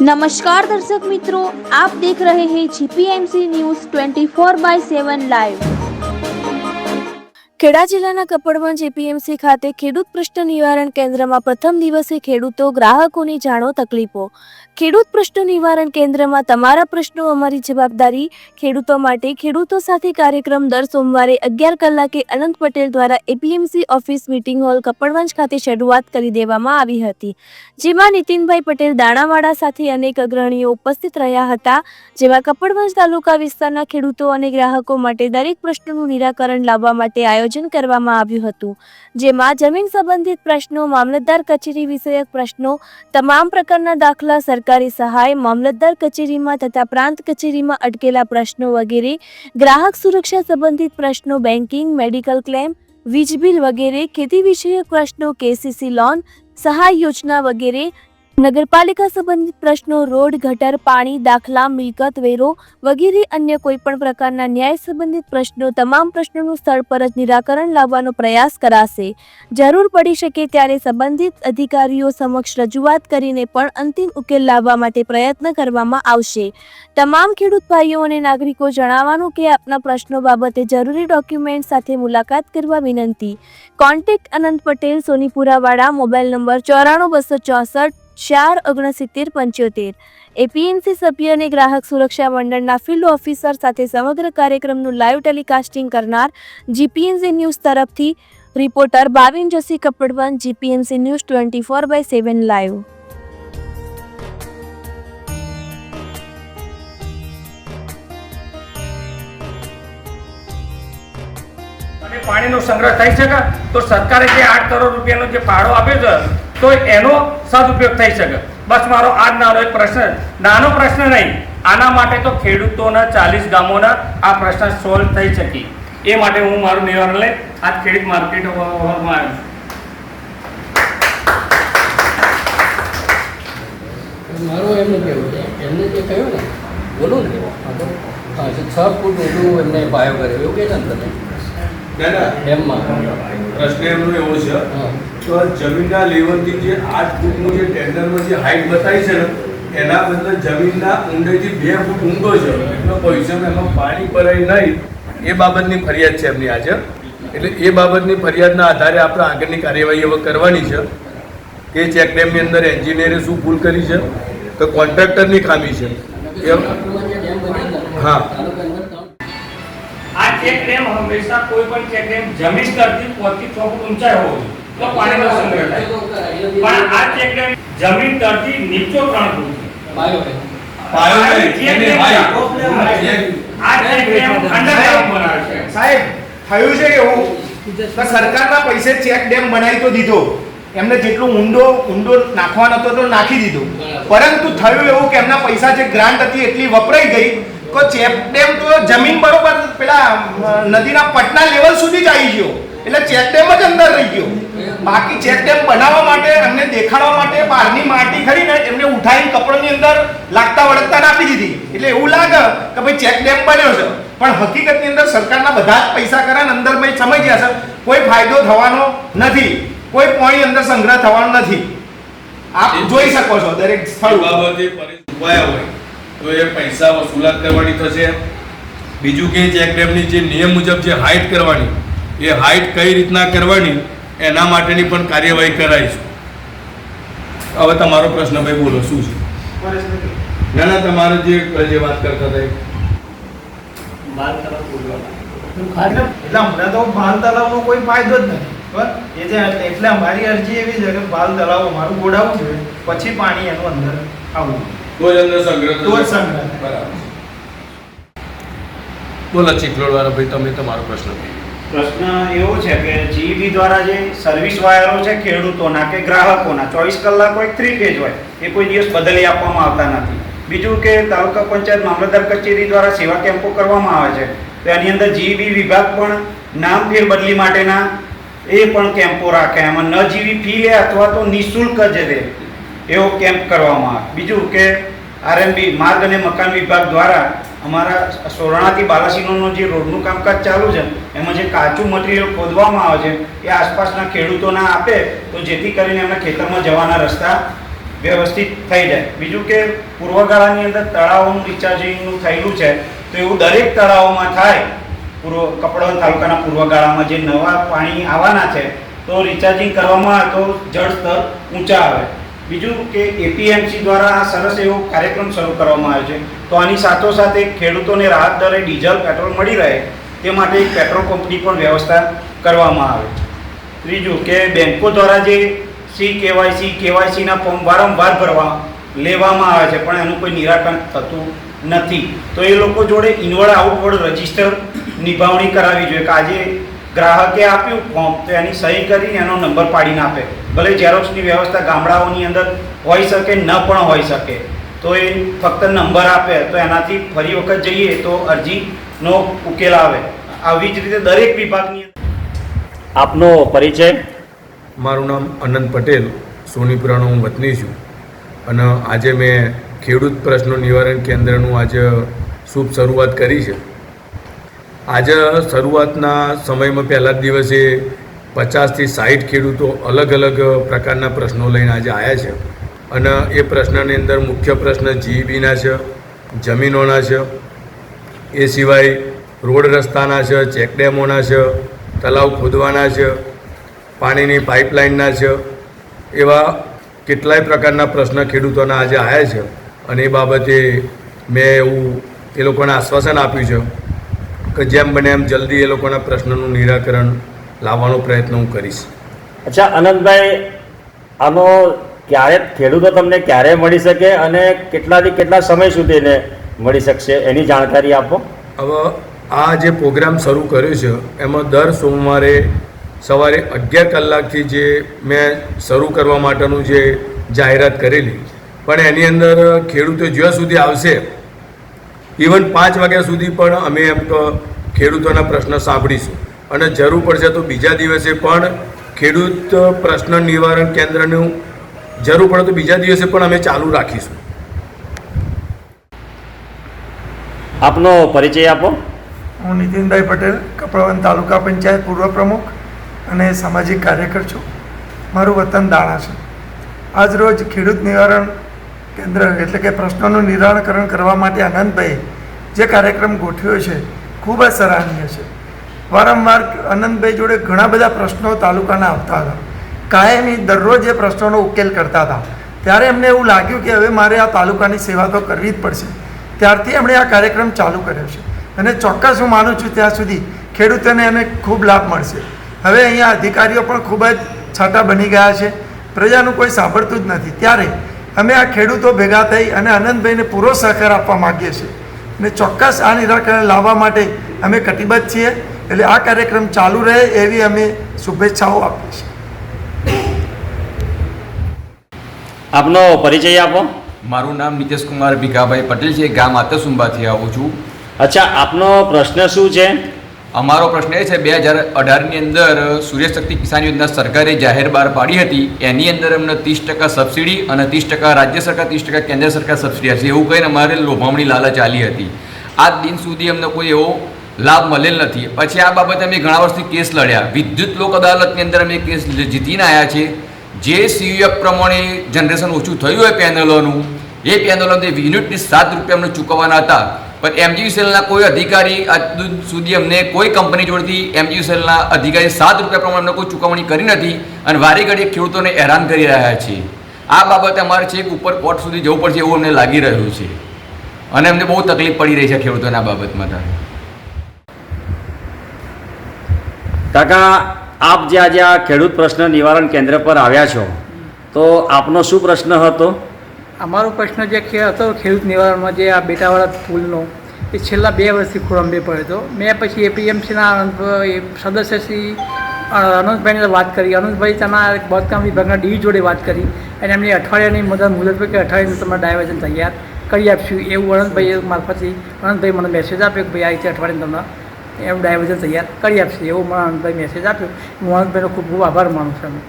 નમસ્કાર દર્શક મિત્રો આપ દેખ રહે હે GPMC news 24 by 7 live Kheda જિલ્લાના કપડવંજ એપીએમસી ખાતે ખેડૂત પ્રશ્ન નિવારણ કેન્દ્રમાં પ્રથમ દિવસે ખેડૂતો, ગ્રાહકોની જાણો તકલીફો. ખેડૂત પ્રશ્ન નિવારણ કેન્દ્રમાં તમારા પ્રશ્નો, અમારી જવાબદારી, ખેડૂતો માટે ખેડૂતો સાથે કાર્યક્રમ દર સોમવારે અગિયાર કલાકે અનંત પટેલ દ્વારા APMC office meeting hall Kapadvanj ખાતે શરૂઆત કરી દેવામાં આવી હતી. જેમાં નીતિનભાઈ પટેલ દાણાવાડા સાથે અનેક અગ્રણીઓ ઉપસ્થિત રહ્યા હતા, જેમાં કપડવંજ તાલુકા વિસ્તારના ખેડૂતો અને ગ્રાહકો માટે દરેક પ્રશ્નોનું નિરાકરણ લાવવા માટે આયોજન કરવામાં આવ્યું હતું. જેમાં જમીન સંબંધિત પ્રશ્નો, મામલતદાર કચેરી વિષયક પ્રશ્નો, તમામ પ્રકારના દાખલા સરકારી સહાય, મામલતદાર કચેરીમાં તથા પ્રાંત કચેરીમાં અટકેલા પ્રશ્નો વગેરે, ગ્રાહક સુરક્ષા સંબંધિત પ્રશ્નો બેન્કિંગ મેડિકલ ક્લેમ, વીજ બિલ વગેરે, ખેતી વિષયક પ્રશ્નો, કેસીસી લોન, સહાય યોજના વગેરે નગરપાલિકા સંબંધિત પ્રશ્નો, રોડ, ગટર, પાણી, દાખલા, મિલકત, વેરો વગેરે અન્ય કોઈપણ પ્રકારના ન્યાય સંબંધિત પ્રશ્નો તમામ પ્રશ્નોનું સ્થળ પર જ નિરાકરણ લાવવાનો પ્રયાસ કરાશે. જરૂર પડી શકે ત્યારે સંબંધિત અધિકારીઓ સમક્ષ રજૂઆત કરીને પણ અંતિમ ઉકેલ લાવવા માટે પ્રયત્ન કરવામાં આવશે. તમામ ખેડૂત ભાઈઓ અને નાગરિકો જણાવવાનું કે આપના પ્રશ્નો બાબતે જરૂરી ડોક્યુમેન્ટ સાથે મુલાકાત કરવા વિનંતી. Contact Anant Patel Sonipurawada mobile number ચોરાણું બસો ચોસઠ ચાર ઓગણસિત્તેર પંચોતેર. એપીએમસી સભ્ય અને ગ્રાહક સુરક્ષા મંડળના ફિલ્ડ ઓફિસર સાથે સમગ્ર કાર્યક્રમનું લાઈવ ટેલિકાસ્ટિંગ કરનાર જીપીએમસી ન્યૂઝ તરફથી reporter Bhavin Joshi Kapadvanj GPMC news twenty four by seven live પાણીનો સંગ્રહ થઈ શકે તો સરકારે જે આઠ કરોડ રૂપિયાનો જે ફાળો આપ્યો છે તો એનો સદુપયોગ થઈ શકે. બસ મારો આ નાનો એક પ્રશ્ન નાનો પ્રશ્ન નહીં. આના માટે તો ખેડૂતોના ચાલીસ ગામોના આ પ્રશ્ન સોલ્વ થઈ શકી. એ માટે હું મારું નિવારણ લઈ આજ ખેડૂત માર્કેટ હોલમાં આવ્યો છું. મારું એમનું કહેવું છે? એમને જે કહ્યું ને, બોલું ને. હા છે ફૂટ ઊંડું એમને પાયો કર્યો. એવું કહે છે ને તમે? પ્રશ્ન એમનો એવો છે તો જમીનના લેવલથી જે આઠ ફૂટનું જે ટેન્ડરમાં જે હાઈટ બતાવી છે ને એના બદલે જમીનના ઊંડેથી બે ફૂટ ઊંડો છે. એટલો ભવિષ્યમાં એમાં પાણી ભરાય નહીં. એ બાબતની ફરિયાદ છે એમની આજે. એટલે એ બાબતની ફરિયાદના આધારે આપણે આગળની કાર્યવાહી હવે કરવાની છે. કે ચેક ડેમની અંદર એન્જિનિયરે શું ભૂલ કરી છે? તો કોન્ટ્રાક્ટરની ખામી છે. હા. ચેક ડેમ હંમેશા કોઈ પણ ચેક ડેમ જમીન સ્તરથી પોતથી છ ફૂટ ઊંચાઈ હોવો જોઈએ. તો પાણીનો સંગ્રહ થાય. પણ આ ચેક ડેમ જમીન તળથી નીચો 3 ફૂટ છે. પાયો છે. પાયો એની height. આ ચેક ડેમ અંડરગ્રાઉન્ડ બનાવે છે. સાહેબ થયું છે એવું. તો સરકારના પૈસે ચેક ડેમ બનાવી તો દીધો. એમને જેટલું ઊંડો ઊંડો નાખવાનો હતો તો નાખી દીધું. પરંતુ થયું એવું કે એમના પૈસા જે ગ્રાન્ટ હતી એટલી વપરાઈ ગઈ. તો ચેક ડેમ તો જમીન બરોબર પેલા નદીના પટના લેવલ સુધી જ આવી ગયો. એટલે ચેક ડેમ જ અંદર રહી ગયો. બાકી ચેક ડેમ બનાવવા માટે એમને દેખાડવા માટે બહારની માટી ખરી ને એમને ઉઠાવીને કપડાની અંદર લાગતા વળગતા નાખી દીધી. એટલે એવું લાગે કે ભાઈ ચેક ડેમ બન્યો છે. પણ હકીકતની અંદર સરકારના બધા જ પૈસા કરા અંદર ભાઈ ગયા છે. કોઈ ફાયદો થવાનો નથી. કોઈ પાણી અંદર સંગ્રહ થવાનો નથી. આપ જોઈ શકો છો દરેક સ્થળ. બાબતે પરિસ્થિતિ હોય તો એ પૈસા વસૂલાત કરવાની થશે. બીજું કે ચેક ડેમની જે નિયમ મુજબ જે હાઇટ કરવાની એ હાઇટ કઈ રીતના કરવાની એના માટેની પણ કાર્યવાહી કરાઈશું હવે તમારો પ્રશ્ન ભાઈ બોલો શું છે? ના ના તમારે જે જે વાત કરતા હતા. એટલે હમણાં તો ભાલ તળાવનો કોઈ ફાયદો જ નથી. બરાબર એ જે એટલે અમારી અરજી એવી છે કે ભાલ તલાવ અમારું ગોડાવું જોઈએ પછી પાણી એનું અંદર આવવું તો જ અંદર સંગ્રહ તો સંગ્રહ બરાબર. બોલો ચીખલોડ વાળા ભાઈ, તમે તમારો પ્રશ્ન. પ્રશ્ન એવો છે કે જીઈબી દ્વારા જે સર્વિસ વાયરો છે ખેડૂતોના કે ગ્રાહકોના, ચોવીસ કલાક હોય થ્રી પેજ હોય, એ કોઈ દિવસ બદલી આપવામાં આવતા નથી. બીજું કે તાલુકા પંચાયત મામલતદાર કચેરી દ્વારા સેવા કેમ્પો કરવામાં આવે છે, તો એની અંદર જીઈબી વિભાગ પણ નામ ફેર બદલી માટેના એ પણ કેમ્પો રાખે એમાં ન જીવી ફી લે અથવા તો નિઃશુલ્ક જ દે એવો કેમ્પ કરવામાં આવે. બીજું કે આરએમબી માર્ગ અને મકાન વિભાગ દ્વારા અમારા સોરણાથી બાલાસિનોનો જે રોડનું કામકાજ ચાલુ છે, એમાં જે કાચું મટીરિયલ ખોદવામાં આવે છે, એ આસપાસના ખેડૂતોને આપે, તો જેથી કરીને એમના ખેતરમાં જવાના રસ્તા વ્યવસ્થિત થઈ જાય. બીજું કે પૂર્વગાળાની અંદર તળાવોનું રિચાર્જિંગનું થયેલું છે, તો એવું દરેક તળાવોમાં થાય. પૂર્વ કપડવન તાલુકાના પૂર્વગાળામાં જે નવા પાણી આવવાના છે, તો રિચાર્જિંગ કરવામાં તો જળ સ્તર ઊંચા આવે. બીજું કે એપીએમસી દ્વારા આ સરસ એવો કાર્યક્રમ શરૂ કરવામાં આવ્યો છે. તો આની સાથોસાથે ખેડૂતોને રાહત દરે ડીઝલ, પેટ્રોલ મળી રહે તે માટે પેટ્રોલ પંપની પણ વ્યવસ્થા કરવામાં આવે. ત્રીજું કે બેંકો દ્વારા જે સી કેવાયસી કેવાયસીના ફોર્મ વારંવાર ભરવા લેવામાં આવે છે, પણ એનું કોઈ નિરાકરણ થતું નથી. તો એ લોકો જોડે ઇનવર્ડ આઉટવર્ડ રજિસ્ટર નિભાવણી કરાવવી જોઈએ કે આજે ગ્રાહકે આપ્યું ફોર્મ તો એની સહી કરીને એનો નંબર પાડીને આપે. ભલે ઝેરોક્સની વ્યવસ્થા ગામડાઓની અંદર હોઈ શકે ન પણ હોઈ શકે. તો એ ફક્ત નંબર આપે તો એનાથી ફરી વખત જઈએ તો અરજીનો ઉકેલ આવે. આવી જ રીતે દરેક વિભાગની આપનો પરિચય? મારું નામ અનંત પટેલ સોનીપુરાનો હું વતની છું. અને આજે મેં ખેડૂત પ્રશ્નો નિવારણ કેન્દ્રનું આજે શુભ શરૂઆત કરી છે. આજે શરૂઆતના સમયમાં પહેલા જ દિવસે પચાસથી સાઠ ખેડૂતો અલગ અલગ પ્રકારના પ્રશ્નો લઈને આજે આવ્યા છે. અને એ પ્રશ્નની અંદર મુખ્ય પ્રશ્ન જીઈબીના છે, જમીનોના છે, એ સિવાય રોડ રસ્તાના છે ચેકડેમોના છે, તલાવ ખોદવાના છે, પાણીની પાઇપલાઇનના છે, એવા કેટલાય પ્રકારના પ્રશ્ન ખેડૂતોના આજે આવ્યા છે. અને એ બાબતે મેં એવું એ લોકોને આશ્વાસન આપ્યું છે કે જેમ બને એમ જલ્દી એ લોકોના પ્રશ્નનું નિરાકરણ લાવવાનો પ્રયત્ન હું કરીશ. અચ્છા અનંતભાઈ આનો ક્યારે ખેડૂતો તમને ક્યારે મળી શકે અને કેટલાથી કેટલા સમય સુધી એને મળી શકશે? એની જાણકારી આપો. હવે આ જે પ્રોગ્રામ શરૂ કર્યો છે એમાં દર સોમવારે સવારે અગિયાર કલાકથી જે મેં શરૂ કરવા માટેનું જે જાહેરાત કરેલી પણ એની અંદર ખેડૂતો જ્યાં સુધી આવશે ઇવન પાંચ વાગ્યા સુધી પણ અમે એમ તો ખેડૂતોના પ્રશ્ન સાંભળીશું. અને જરૂર પડશે તો બીજા દિવસે પણ ખેડૂત પ્રશ્ન નિવારણ કેન્દ્રનું જરૂર પડે તો બીજા દિવસે પણ અમે ચાલુ રાખીશું. આપનો પરિચય આપો. હું નીતિનભાઈ પટેલ કપડવંત તાલુકા પંચાયત પૂર્વ પ્રમુખ અને સામાજિક કાર્યકર છું. મારું વતન દાણા છે. આજ રોજ ખેડૂત નિવારણ કેન્દ્ર એટલે કે પ્રશ્નોનું નિરાકરણ કરવા માટે આનંદભાઈ જે કાર્યક્રમ ગોઠવ્યો છે, ખૂબ જ સરાહનીય છે. વારંવાર આનંદભાઈ જોડે ઘણા બધા પ્રશ્નો તાલુકાના આવતા હતા. કાયમી દરરોજ એ પ્રશ્નોનો ઉકેલ કરતા હતા. ત્યારે એમને એવું લાગ્યું કે હવે મારે આ તાલુકાની સેવા તો કરવી જ પડશે. ત્યારથી એમણે આ કાર્યક્રમ ચાલુ કર્યો છે. અને ચોક્કસ હું માનું છું ત્યાં સુધી ખેડૂતોને એને ખૂબ લાભ મળશે. હવે અહીંયા અધિકારીઓ પણ ખૂબ જ છાટા બની ગયા છે. પ્રજાનું કોઈ સાંભળતું જ નથી. ત્યારે અમે આ ખેડૂતો ભેગા થઈ અને આનંદભાઈને પૂરો સહકાર આપવા માગીએ છીએ. અને ચોક્કસ આ નિરાકરણ લાવવા માટે અમે કટિબદ્ધ છીએ. એટલે આ કાર્યક્રમ ચાલુ રહે એવી અમે શુભેચ્છાઓ આપીએ છીએ. આપનો પરિચય આપો. મારું નામ નીતેશ કુમાર ભીખાભાઈ પટેલ છે. ગામ આતસુંબાથી આવું છું. અચ્છા આપનો પ્રશ્ન શું છે? અમારો પ્રશ્ન એ છે, બે હજાર અઢારની અંદર સૂર્યશક્તિ કિસાન યોજના સરકારે જાહેર બહાર પાડી હતી, એની અંદર અમને ત્રીસ ટકા સબસિડી અને ત્રીસ ટકા રાજ્ય સરકાર, ત્રીસ ટકા કેન્દ્ર સરકાર સબસિડી હશે એવું કહીને અમારે લોભામણી લાલચ ચાલી હતી. આજ દિન સુધી અમને કોઈ એવો લાભ મળેલ નથી. પછી આ બાબતે અમે ઘણા વર્ષથી કેસ લડ્યા. વિદ્યુત લોક અદાલતની અંદર અમે કેસ જીતીને આવ્યા છીએ. જે સીયુએફ પ્રમાણે જનરેશન ઓછું થયું હોય પેનલોનું એ પેનલો યુનિટની સાત રૂપિયા અમને ચૂકવવાના હતા. પણ એમજીવીસીએલના કોઈ અધિકારી આજ સુધી અમને કોઈ કંપની જોડેથી સેલના અધિકારી સાત રૂપિયા પ્રમાણે અમને કોઈ ચૂકવણી કરી નથી અને વારે ઘડીએ ખેડૂતોને હેરાન કરી રહ્યા છે. આ બાબતે અમારે છેક ઉપર કોર્ટ સુધી જવું પડશે એવું અમને લાગી રહ્યું છે. અને અમને બહુ તકલીફ પડી રહી છે ખેડૂતોને આ બાબતમાં તો. કાકા, આપ જે આજે આ ખેડૂત પ્રશ્ન નિવારણ કેન્દ્ર પર આવ્યા છો, તો આપનો શું પ્રશ્ન હતો? અમારો પ્રશ્ન જે હતો ખેડૂત નિવારણમાં જે આ બેટાવાળા પુલનો, એ છેલ્લા બે વર્ષથી ખોરંબે પડ્યો હતો. મેં પછી એપીએમસીના સદસ્ય શ્રી અનંતભાઈને વાત કરી. અનંતભાઈ તમારા બાંધકામ વિભાગના ડી જોડે વાત કરી અને એમની અઠવાડિયાની મદદ મુદત પર કે અઠવાડિયાનું તમારે ડાયવર્ઝન તૈયાર કરી આપશું એવું અનંતભાઈ મારફતથી અનંતભાઈ મને મેસેજ આપ્યો કે ભાઈ, આ રીતે અઠવાડિયાને તમને એમ ડાયવર્ઝન તૈયાર કરી આપશે એવું મને અનંતભાઈ મેસેજ આપ્યો. હું અનંતભાઈનો ખૂબ ખૂબ આભાર માનું છું એમ.